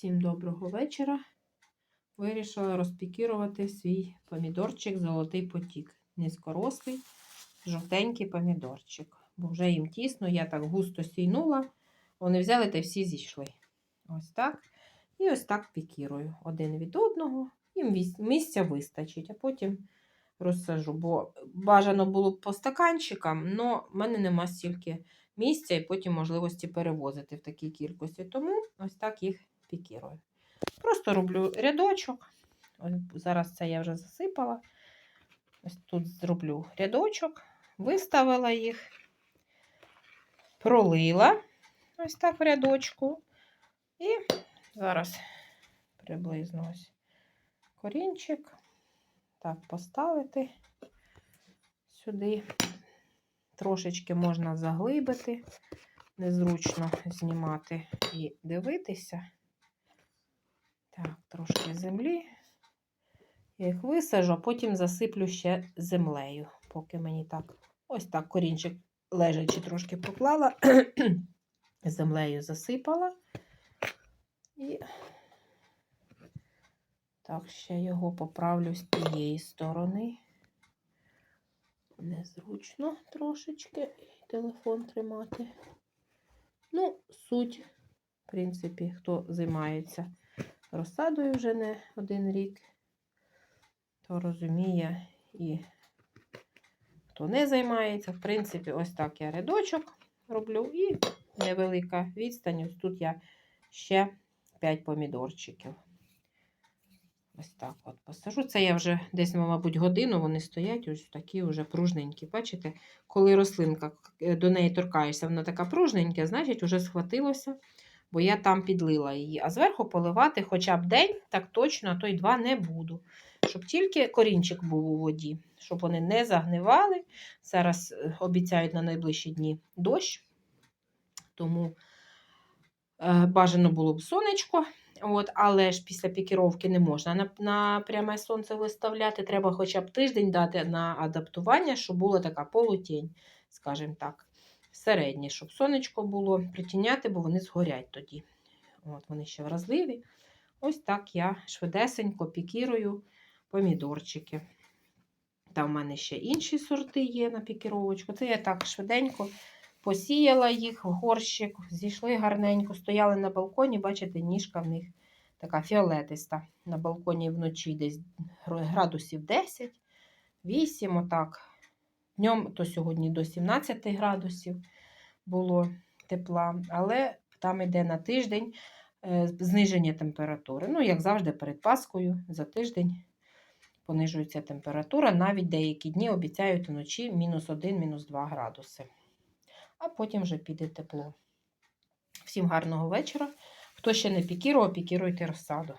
Всім доброго вечора. Вирішила розпікірувати свій помідорчик Золотий потік. Низькорослий, жовтенький помідорчик. Бо вже їм тісно, я так густо сійнула. Вони взяли та всі зійшли. Ось так. І ось так пікірую один від одного. Їм місця вистачить, а потім розсажу. Бо бажано було б по стаканчикам, але в мене нема стільки місця і потім можливості перевозити в такій кількості. Тому ось так їх пікірую. Просто роблю рядочок. Ось зараз це я вже засипала. Ось тут зроблю рядочок, виставила їх, пролила ось так в рядочку. І зараз приблизно ось корінчик. Так, поставити сюди. Трошечки можна заглибити, незручно знімати і дивитися. Так, трошки землі. Я їх висажу, а потім засиплю ще землею, поки мені так ось так корінчик лежачи трошки поклала, землею засипала. І так, ще його поправлю з тієї сторони. Незручно трошечки телефон тримати. Ну, суть, в принципі, хто займається розсадою вже не один рік, то розуміє і хто не займається. В принципі, ось так я рядочок роблю і невелика відстань. Ось тут я ще 5 помідорчиків. Ось так от посажу. Це я вже десь, мабуть, годину вони стоять, ось такі вже пружненькі. Бачите, коли рослинка е, до неї торкаєшся, вона така пружненька, значить, вже схватилося, бо я там підлила її. А зверху поливати хоча б день, так точно, а то й два не буду. Щоб тільки корінчик був у воді, щоб вони не загнивали. Зараз е, обіцяють на найближчі дні дощ, тому е, бажано було б сонечко. От, але ж після пікіровки не можна на, на пряме сонце виставляти. Треба хоча б тиждень дати на адаптування, щоб була така полутінь, скажімо так, середнє, щоб сонечко було притіняти, бо вони згорять тоді. От, Вони ще вразливі. Ось так я швидесенько пікірую помідорчики. Там в мене ще інші сорти є на пікіровочку. Це я так швиденько посіяла їх в горщик, зійшли гарненько, стояли на балконі, бачите, ніжка в них така фіолетиста. На балконі вночі десь градусів 10, 8, отак. Днем то сьогодні до 17 градусів було тепла, але там йде на тиждень е, зниження температури. Ну, як завжди, перед Паскою за тиждень понижується температура. Навіть деякі дні обіцяють вночі мінус 1, мінус 2 градуси а потім вже піде тепло. Всім гарного вечора. Хто ще не пікірував, пікіруйте розсаду.